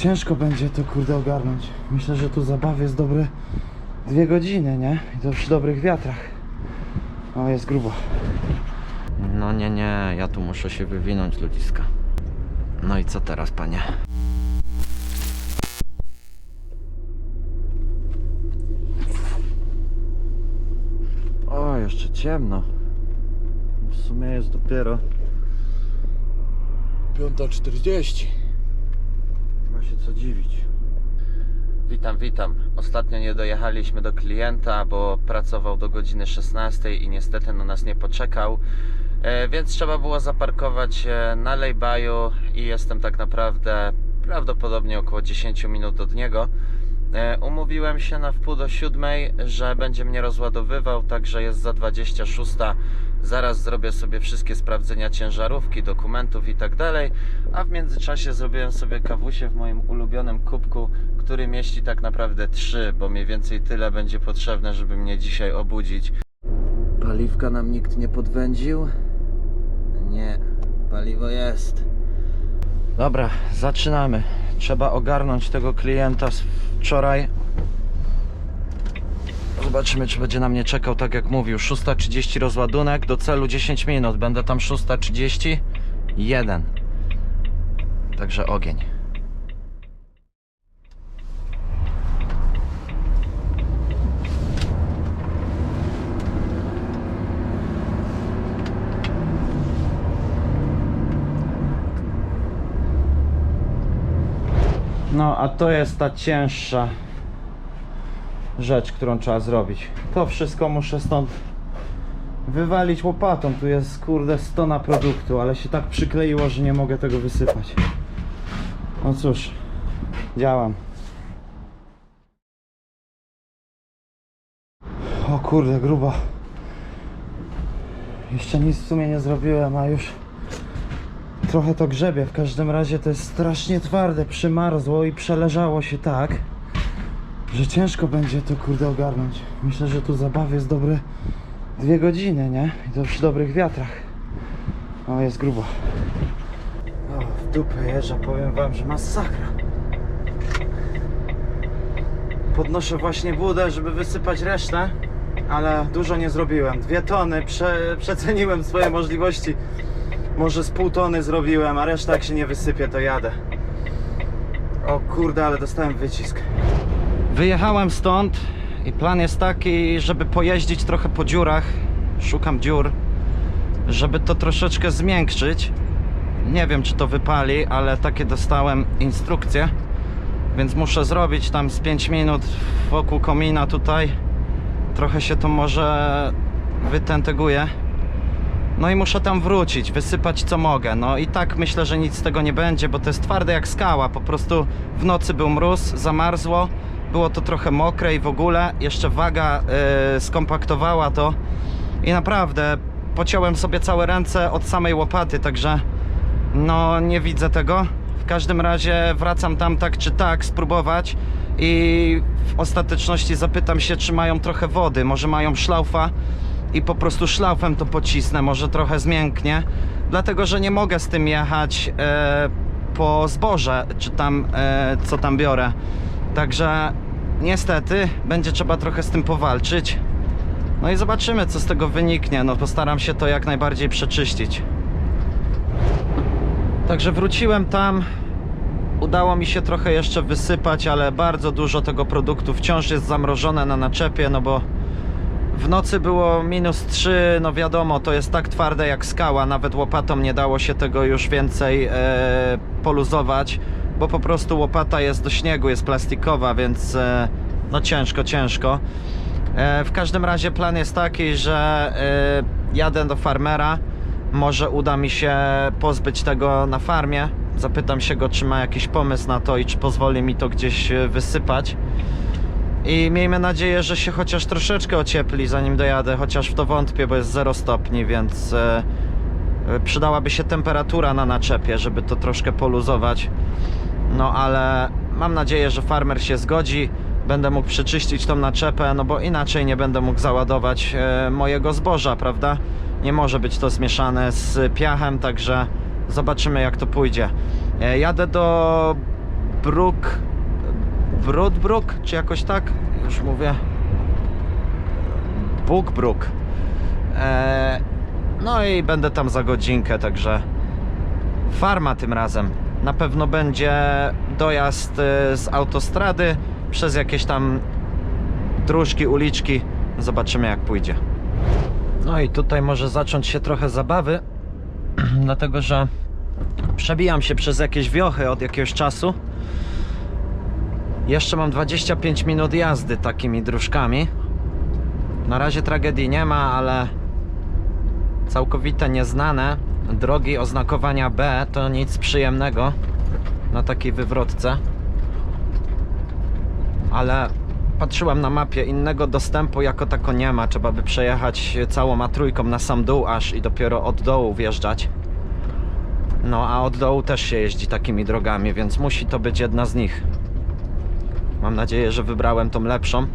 Ciężko będzie to kurde ogarnąć. Myślę, że tu zabawy jest dobre dwie godziny, nie? I to przy dobrych wiatrach. O, jest grubo. No nie, nie, ja tu muszę się wywinąć ludziska. No i co teraz, panie? O, jeszcze ciemno. W sumie jest dopiero 5.40. Się co dziwić. Witam, witam. Ostatnio nie dojechaliśmy do klienta, bo pracował do godziny 16 i niestety na nas nie poczekał. E, więc trzeba było zaparkować e, na lejbaju i jestem tak naprawdę prawdopodobnie około 10 minut od niego. E, umówiłem się na wpół do siódmej, że będzie mnie rozładowywał, także jest za 26. Zaraz zrobię sobie wszystkie sprawdzenia ciężarówki, dokumentów i tak dalej. A w międzyczasie zrobiłem sobie kawusie w moim ulubionym kubku, który mieści tak naprawdę 3, bo mniej więcej tyle będzie potrzebne, żeby mnie dzisiaj obudzić. Paliwka nam nikt nie podwędził? Nie, paliwo jest. Dobra, zaczynamy. Trzeba ogarnąć tego klienta z wczoraj. Zobaczymy, czy będzie na mnie czekał tak jak mówił. 6.30 rozładunek, do celu 10 minut. Będę tam 6.30. Jeden. Także ogień. No, a to jest ta cięższa rzecz, którą trzeba zrobić. To wszystko muszę stąd wywalić łopatą. Tu jest kurde 100 na produktu, ale się tak przykleiło, że nie mogę tego wysypać. No cóż, działam. O kurde, grubo. Jeszcze nic w sumie nie zrobiłem, a już trochę to grzebie. W każdym razie to jest strasznie twarde, przymarzło i przeleżało się tak, że ciężko będzie to kurde ogarnąć. Myślę, że tu zabawy jest dobre dwie godziny, nie? I to przy dobrych wiatrach. O, jest grubo. O, w dupę jeżdża, powiem wam, że masakra. Podnoszę właśnie budę, żeby wysypać resztę, ale dużo nie zrobiłem. Dwie tony, prze, przeceniłem swoje możliwości. Może z pół tony zrobiłem, a reszta jak się nie wysypie, to jadę. O kurde, ale dostałem wycisk. Wyjechałem stąd i plan jest taki, żeby pojeździć trochę po dziurach. Szukam dziur, żeby to troszeczkę zmiękczyć. Nie wiem, czy to wypali, ale takie dostałem instrukcje. Więc muszę zrobić tam z 5 minut wokół komina tutaj. Trochę się to może wytenteguje. No i muszę tam wrócić, wysypać co mogę. No i tak myślę, że nic z tego nie będzie, bo to jest twarde jak skała. Po prostu w nocy był mróz, zamarzło, było to trochę mokre i w ogóle jeszcze waga yy, skompaktowała to. I naprawdę pociąłem sobie całe ręce od samej łopaty, także no nie widzę tego. W każdym razie wracam tam tak czy tak spróbować i w ostateczności zapytam się, czy mają trochę wody, może mają szlaufa i po prostu szlaufem to pocisnę, może trochę zmięknie, dlatego że nie mogę z tym jechać e, po zboże, czy tam e, co tam biorę. Także niestety będzie trzeba trochę z tym powalczyć. No i zobaczymy, co z tego wyniknie. No postaram się to jak najbardziej przeczyścić. Także wróciłem tam. Udało mi się trochę jeszcze wysypać, ale bardzo dużo tego produktu wciąż jest zamrożone na naczepie, no bo w nocy było minus 3, no wiadomo, to jest tak twarde jak skała, nawet łopatą nie dało się tego już więcej e, poluzować, bo po prostu łopata jest do śniegu, jest plastikowa, więc e, no ciężko, ciężko. E, w każdym razie plan jest taki, że e, jadę do farmera, może uda mi się pozbyć tego na farmie. Zapytam się go, czy ma jakiś pomysł na to i czy pozwoli mi to gdzieś wysypać. I miejmy nadzieję, że się chociaż troszeczkę ociepli zanim dojadę, chociaż w to wątpię, bo jest 0 stopni, więc przydałaby się temperatura na naczepie, żeby to troszkę poluzować. No ale mam nadzieję, że farmer się zgodzi. Będę mógł przeczyścić tą naczepę, no bo inaczej nie będę mógł załadować e, mojego zboża, prawda? Nie może być to zmieszane z piachem, także zobaczymy jak to pójdzie. E, jadę do Brook, Broodbrook, czy jakoś tak? Już mówię. Bookbrook. E, no i będę tam za godzinkę, także farma tym razem. Na pewno będzie dojazd e, z autostrady przez jakieś tam dróżki, uliczki. Zobaczymy jak pójdzie. No i tutaj może zacząć się trochę zabawy, dlatego że przebijam się przez jakieś wiochy od jakiegoś czasu. Jeszcze mam 25 minut jazdy takimi dróżkami. Na razie tragedii nie ma, ale całkowite nieznane drogi oznakowania B to nic przyjemnego na takiej wywrotce. Ale patrzyłem na mapie, innego dostępu jako tako nie ma. Trzeba by przejechać całą A3 na sam dół aż i dopiero od dołu wjeżdżać. No a od dołu też się jeździ takimi drogami, więc musi to być jedna z nich. Mam nadzieję, że wybrałem tą lepszą.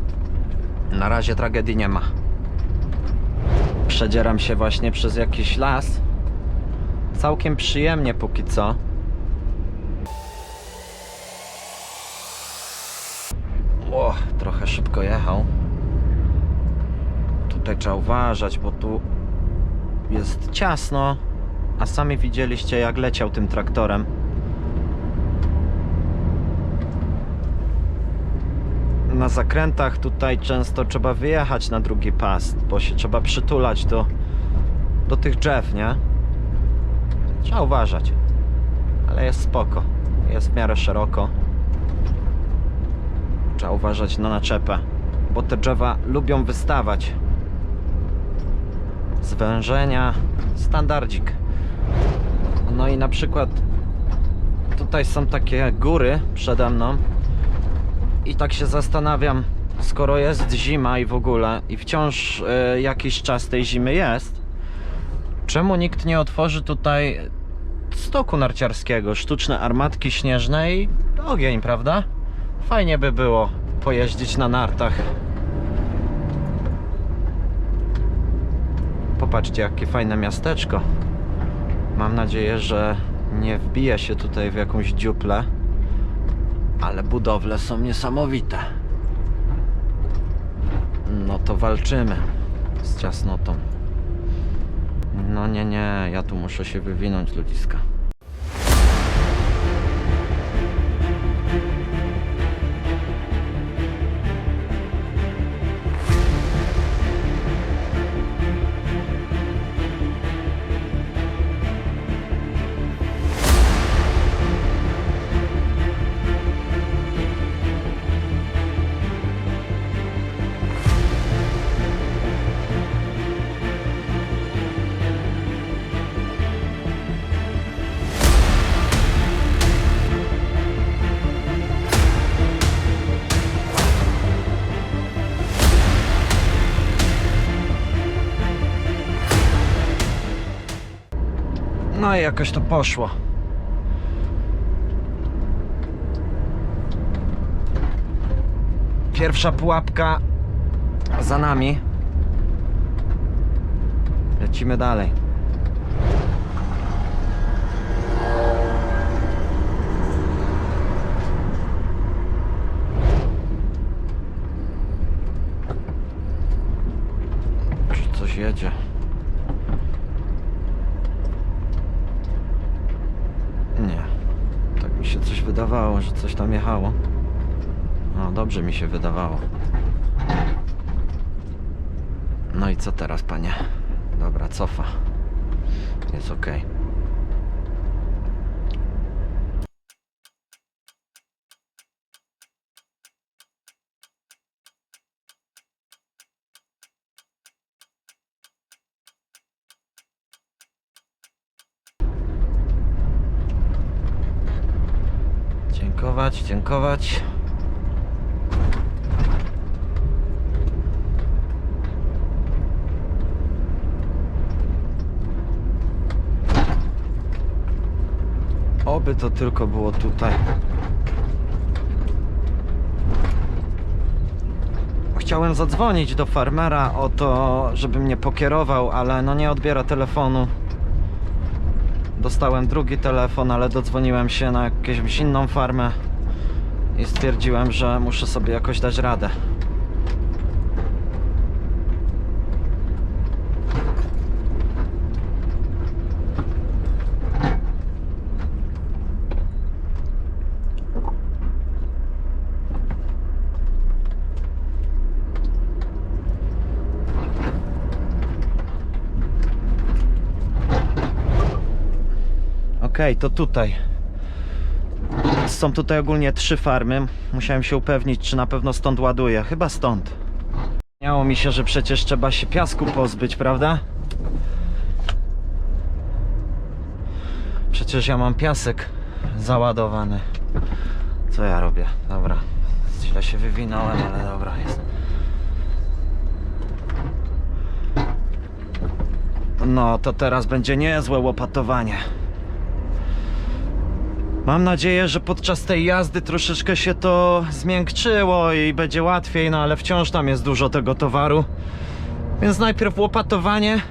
Na razie tragedii nie ma. Przedzieram się właśnie przez jakiś las. Całkiem przyjemnie póki co. O, trochę szybko jechał. Tutaj trzeba uważać, bo tu jest ciasno. A sami widzieliście, jak leciał tym traktorem. Na zakrętach tutaj często trzeba wyjechać na drugi pas, bo się trzeba przytulać do, do tych drzew, nie? Trzeba uważać. Ale jest spoko. Jest w miarę szeroko. Trzeba uważać na naczepę, bo te drzewa lubią wystawać. Zwężenia, standardzik. No i na przykład tutaj są takie góry przede mną i tak się zastanawiam, skoro jest zima i w ogóle i wciąż e, jakiś czas tej zimy jest, czemu nikt nie otworzy tutaj stoku narciarskiego, sztuczne armatki śnieżne i ogień, prawda? Fajnie by było pojeździć na nartach. Popatrzcie, jakie fajne miasteczko. Mam nadzieję, że nie wbije się tutaj w jakąś dziuplę. Ale budowle są niesamowite. No to walczymy z ciasnotą. No nie, nie, ja tu muszę się wywinąć ludziska. No i jakoś to poszło. Pierwsza pułapka za nami. Lecimy dalej. Czy coś jedzie? Nie. Tak mi się coś wydawało, że coś tam jechało. No, dobrze mi się wydawało. No i co teraz, panie? Dobra, cofa. Jest ok. Dziękować, dziękować. Oby to tylko było tutaj. Chciałem zadzwonić do farmera o to, żeby mnie pokierował, ale no nie odbiera telefonu. Dostałem drugi telefon, ale dodzwoniłem się na jakąś inną farmę. i stwierdziłem, że muszę sobie jakoś dać radę. Okej, to tutaj. Są tutaj ogólnie trzy farmy. Musiałem się upewnić, czy na pewno stąd ładuję. Chyba stąd. Miało mi się, że przecież trzeba się piasku pozbyć, prawda? Przecież ja mam piasek załadowany. Co ja robię? Dobra. Źle się wywinąłem, ale dobra jest. No, to teraz będzie niezłe łopatowanie. Mam nadzieję, że podczas tej jazdy troszeczkę się to zmiękczyło i będzie łatwiej, no ale wciąż tam jest dużo tego towaru. Więc najpierw łopatowanie.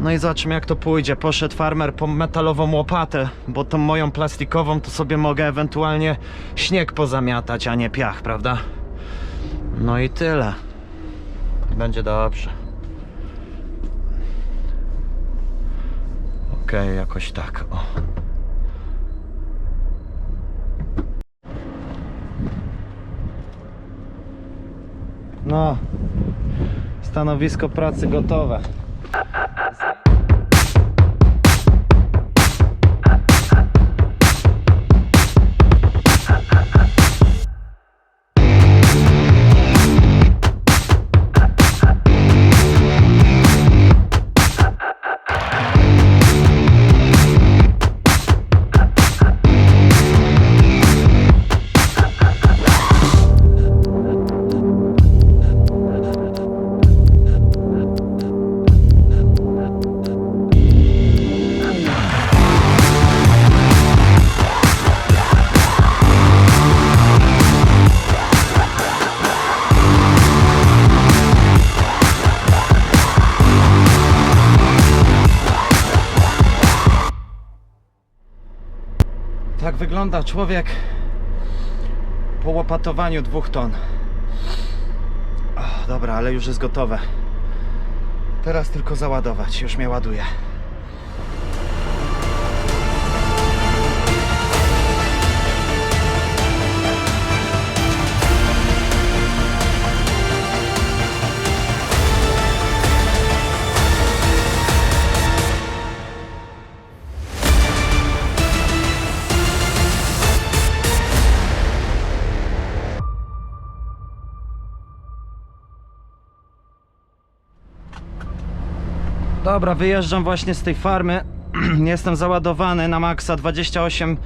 No i zobaczymy jak to pójdzie. Poszedł farmer po metalową łopatę, bo tą moją plastikową to sobie mogę ewentualnie śnieg pozamiatać, a nie piach, prawda? No i tyle. Będzie dobrze. Okej, jakoś tak. O. No, stanowisko pracy gotowe. Wygląda człowiek po łopatowaniu dwóch ton. O, dobra, ale już jest gotowe. Teraz tylko załadować, już mnie ładuje. Dobra, wyjeżdżam właśnie z tej farmy. Jestem załadowany na maksa 28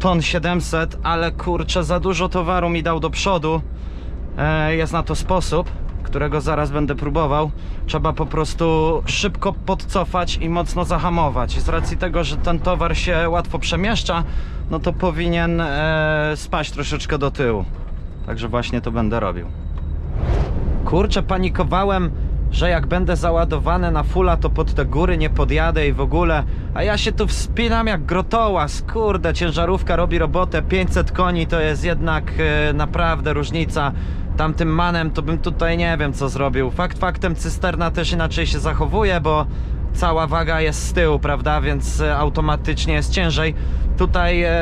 ton 700, ale kurczę, za dużo towaru mi dał do przodu. E, jest na to sposób, którego zaraz będę próbował. Trzeba po prostu szybko podcofać i mocno zahamować. Z racji tego, że ten towar się łatwo przemieszcza, no to powinien e, spaść troszeczkę do tyłu. Także właśnie to będę robił. Kurczę, panikowałem, że jak będę załadowany na fulla, to pod te góry nie podjadę i w ogóle. A ja się tu wspinam jak grotołaz. Kurde, ciężarówka robi robotę. 500 koni to jest jednak e, naprawdę różnica. Tamtym manem to bym tutaj nie wiem co zrobił. Fakt faktem cysterna też inaczej się zachowuje, bo cała waga jest z tyłu, prawda? Więc e, automatycznie jest ciężej. Tutaj e,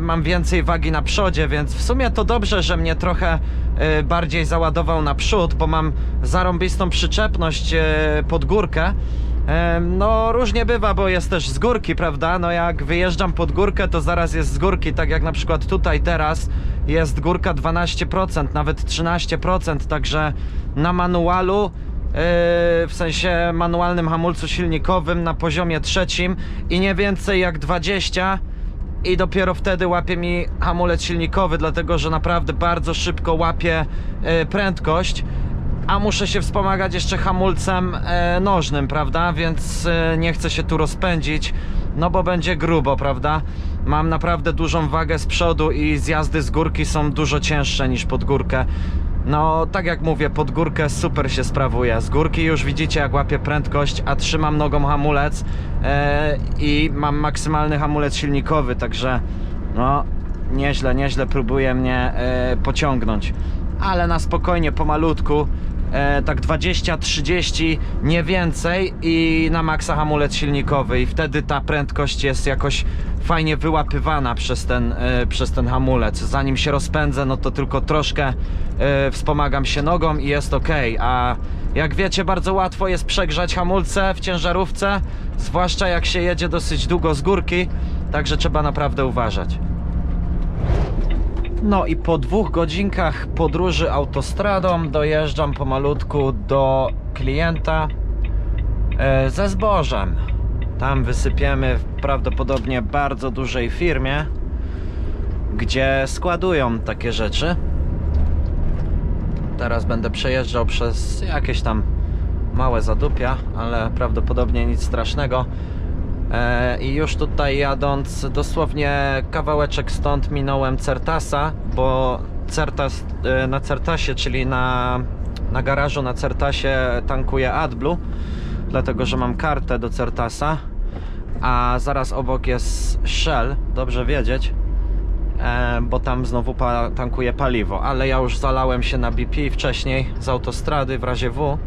mam więcej wagi na przodzie, więc w sumie to dobrze, że mnie trochę e, bardziej załadował na przód, bo mam zarąbistą przyczepność e, pod górkę. E, No różnie bywa, bo jest też z górki, prawda? No jak wyjeżdżam pod górkę, to zaraz jest z górki, tak jak na przykład tutaj teraz jest górka 12%, nawet 13%, także na manualu w sensie manualnym hamulcu silnikowym na poziomie trzecim i nie więcej jak 20 i dopiero wtedy łapie mi hamulec silnikowy, dlatego że naprawdę bardzo szybko łapie yy, prędkość, a muszę się wspomagać jeszcze hamulcem yy, nożnym, prawda? Więc yy, nie chcę się tu rozpędzić, no bo będzie grubo, prawda? Mam naprawdę dużą wagę z przodu i zjazdy z górki są dużo cięższe niż pod górkę. No, tak jak mówię, pod górkę super się sprawuje. Z górki już widzicie, jak łapię prędkość, a trzymam nogą hamulec e, i mam maksymalny hamulec silnikowy, także no, nieźle, nieźle próbuje mnie e, pociągnąć. Ale na spokojnie, pomalutku, e, tak 20-30, nie więcej i na maksa hamulec silnikowy i wtedy ta prędkość jest jakoś fajnie wyłapywana przez ten, e, przez ten hamulec. Zanim się rozpędzę, no to tylko troszkę e, wspomagam się nogą i jest ok. A jak wiecie, bardzo łatwo jest przegrzać hamulce w ciężarówce, zwłaszcza jak się jedzie dosyć długo z górki, także trzeba naprawdę uważać. No i po dwóch godzinkach podróży autostradą dojeżdżam pomalutku do klienta e, ze zbożem. Tam wysypiemy w prawdopodobnie bardzo dużej firmie, gdzie składują takie rzeczy. Teraz będę przejeżdżał przez jakieś tam małe zadupia, ale prawdopodobnie nic strasznego. E, I już tutaj jadąc, dosłownie kawałeczek stąd minąłem Certasa, bo Certas, e, na Certasie, czyli na, na garażu na Certasie tankuję AdBlue, dlatego że mam kartę do Certasa, a zaraz obok jest Shell, dobrze wiedzieć, e, bo tam znowu pa, tankuję paliwo, ale ja już zalałem się na BP wcześniej z autostrady w razie W,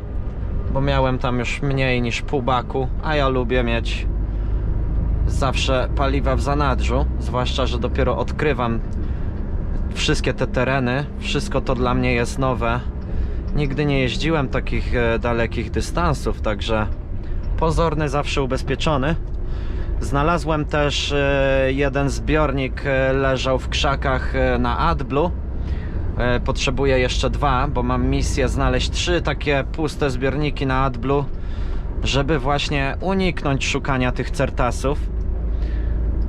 bo miałem tam już mniej niż pół baku, a ja lubię mieć zawsze paliwa w zanadrzu, zwłaszcza, że dopiero odkrywam wszystkie te tereny, wszystko to dla mnie jest nowe. Nigdy nie jeździłem takich e, dalekich dystansów, także pozorny zawsze ubezpieczony. Znalazłem też e, jeden zbiornik, e, leżał w krzakach na AdBlue. Potrzebuję jeszcze dwa, bo mam misję znaleźć trzy takie puste zbiorniki na AdBlue, żeby właśnie uniknąć szukania tych certasów.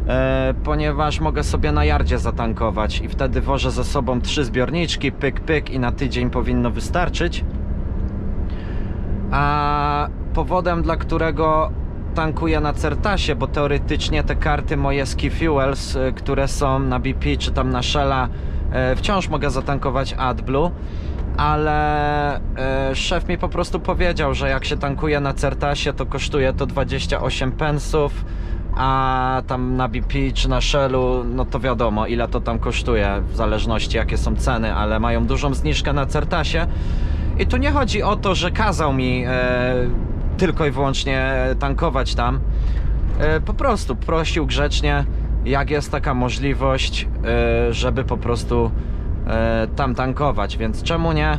E, ponieważ mogę sobie na jardzie zatankować i wtedy wożę ze sobą trzy zbiorniczki, pyk, pyk i na tydzień powinno wystarczyć. A powodem, dla którego tankuję na Certasie, bo teoretycznie te karty moje Ski Fuels, y, które są na BP czy tam na Shella, e, wciąż mogę zatankować AdBlue, ale e, szef mi po prostu powiedział, że jak się tankuje na Certasie, to kosztuje to 28 pensów, a tam na BP czy na Shellu, no to wiadomo ile to tam kosztuje, w zależności jakie są ceny, ale mają dużą zniżkę na Certasie. I tu nie chodzi o to, że kazał mi e, tylko i wyłącznie tankować tam. E, po prostu prosił grzecznie, jak jest taka możliwość, e, żeby po prostu e, tam tankować, więc czemu nie?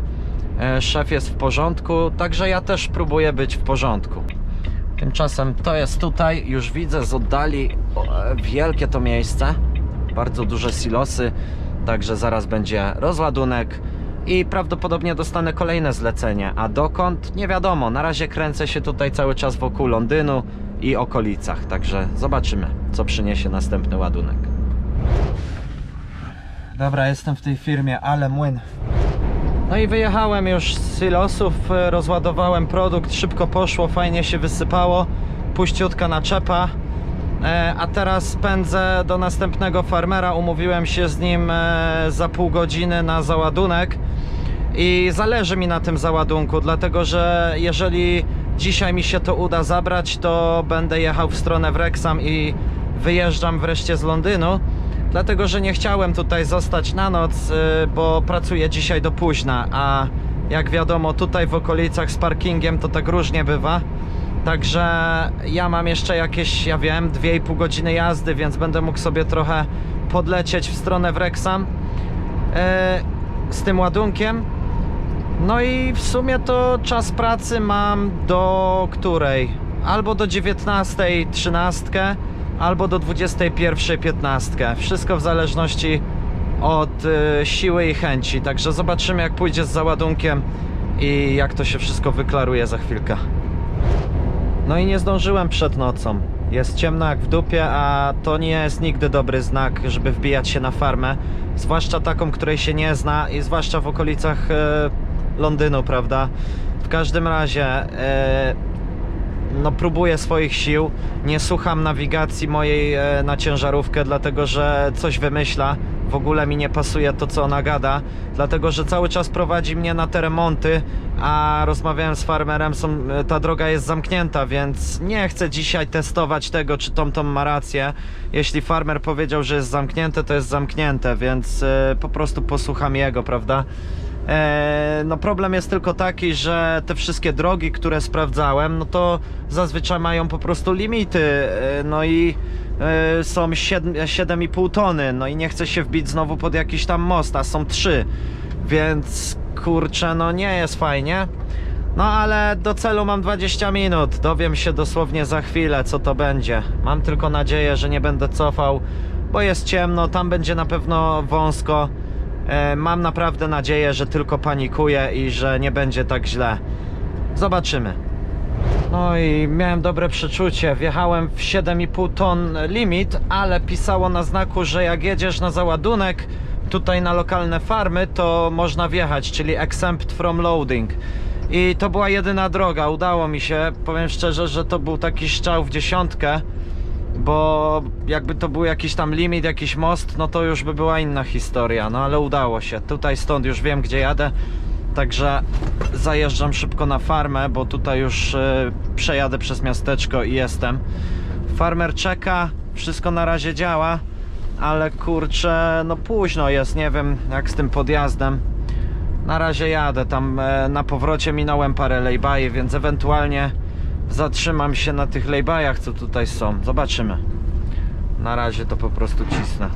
E, szef jest w porządku, także ja też próbuję być w porządku. Tymczasem to jest tutaj, już widzę z oddali wielkie to miejsce, bardzo duże silosy, także zaraz będzie rozładunek i prawdopodobnie dostanę kolejne zlecenie, a dokąd? Nie wiadomo, na razie kręcę się tutaj cały czas wokół Londynu i okolicach, także zobaczymy, co przyniesie następny ładunek. Dobra, jestem w tej firmie, ale młyn. No i wyjechałem już z silosów, e, rozładowałem produkt, szybko poszło, fajnie się wysypało, puściutka naczepa. E, A teraz pędzę do następnego farmera, umówiłem się z nim e, za pół godziny na załadunek i zależy mi na tym załadunku, dlatego że jeżeli dzisiaj mi się to uda zabrać, to będę jechał w stronę Wrexham i wyjeżdżam wreszcie z Londynu. Dlatego, że nie chciałem tutaj zostać na noc, y, bo pracuję dzisiaj do późna, a jak wiadomo, tutaj w okolicach z parkingiem to tak różnie bywa. Także ja mam jeszcze jakieś, ja wiem, 2,5 godziny jazdy, więc będę mógł sobie trochę podlecieć w stronę Wrexham e, z tym ładunkiem. No i w sumie to czas pracy mam do której? Albo do 19.13, albo do 21.15. Wszystko w zależności od y, siły i chęci. Także zobaczymy jak pójdzie z załadunkiem i jak to się wszystko wyklaruje za chwilkę. No i nie zdążyłem przed nocą. Jest ciemno jak w dupie, a to nie jest nigdy dobry znak, żeby wbijać się na farmę. Zwłaszcza taką, której się nie zna i zwłaszcza w okolicach e, Londynu, prawda? W każdym razie e, no próbuję swoich sił. Nie słucham nawigacji mojej e, na ciężarówkę, dlatego że coś wymyśla. w ogóle mi nie pasuje to, co ona gada, dlatego że cały czas prowadzi mnie na te remonty, a rozmawiałem z farmerem, są, ta droga jest zamknięta, więc nie chcę dzisiaj testować tego, czy TomTom ma rację. Jeśli farmer powiedział, że jest zamknięte, to jest zamknięte, więc e, po prostu posłucham jego, prawda? E, no problem jest tylko taki, że te wszystkie drogi, które sprawdzałem, no to zazwyczaj mają po prostu limity, e, no i e, są 7 7,5 tony, no i nie chcę się wbić znowu pod jakiś tam most, a są 3, więc kurczę, no nie jest fajnie. No ale do celu mam 20 minut, dowiem się dosłownie za chwilę co to będzie. Mam tylko nadzieję, że nie będę cofał, bo jest ciemno, tam będzie na pewno wąsko. E, Mam naprawdę nadzieję, że tylko panikuję i że nie będzie tak źle. Zobaczymy. No i miałem dobre przeczucie. Wjechałem w 7,5 ton limit, ale pisało na znaku, że jak jedziesz na załadunek tutaj na lokalne farmy, to można wjechać, czyli exempt from loading. I to była jedyna droga, udało mi się. Powiem szczerze, że to był taki strzał w dziesiątkę, bo jakby to był jakiś tam limit, jakiś most, no to już by była inna historia. No ale udało się. Tutaj stąd już wiem, gdzie jadę. Także zajeżdżam szybko na farmę, bo tutaj już e, przejadę przez miasteczko i jestem. Farmer czeka, wszystko na razie działa, ale kurczę, no późno jest, nie wiem jak z tym podjazdem. Na razie jadę, tam e, na powrocie minąłem parę lejbaji, więc ewentualnie zatrzymam się na tych lejbajach, co tutaj są. Zobaczymy. Na razie to po prostu cisnę.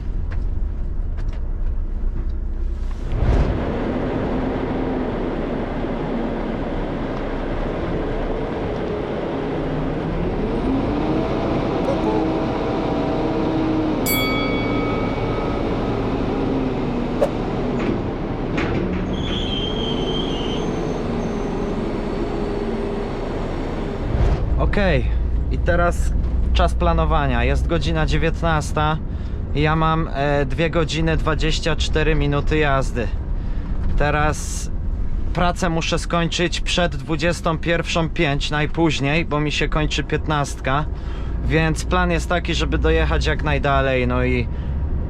Okej, i teraz czas planowania. Jest godzina 19 i ja mam e, 2 godziny 24 minuty jazdy. Teraz pracę muszę skończyć przed 21.05 najpóźniej, bo mi się kończy 15. Więc plan jest taki, żeby dojechać jak najdalej. No i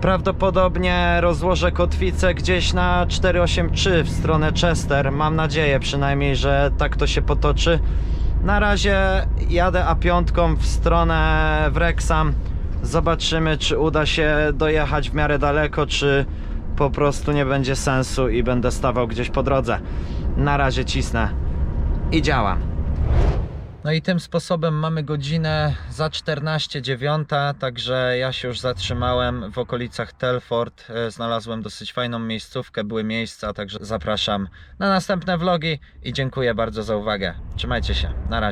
prawdopodobnie rozłożę kotwicę gdzieś na 483 w stronę Chester. Mam nadzieję przynajmniej, że tak to się potoczy. Na razie jadę A5 w stronę Wrexham. Zobaczymy, czy uda się dojechać w miarę daleko, czy po prostu nie będzie sensu i będę stawał gdzieś po drodze. Na razie cisnę i działa. No i tym sposobem mamy godzinę za 14.09, także ja się już zatrzymałem w okolicach Telford. E, Znalazłem dosyć fajną miejscówkę, były miejsca, także zapraszam na następne vlogi i dziękuję bardzo za uwagę. Trzymajcie się, na razie.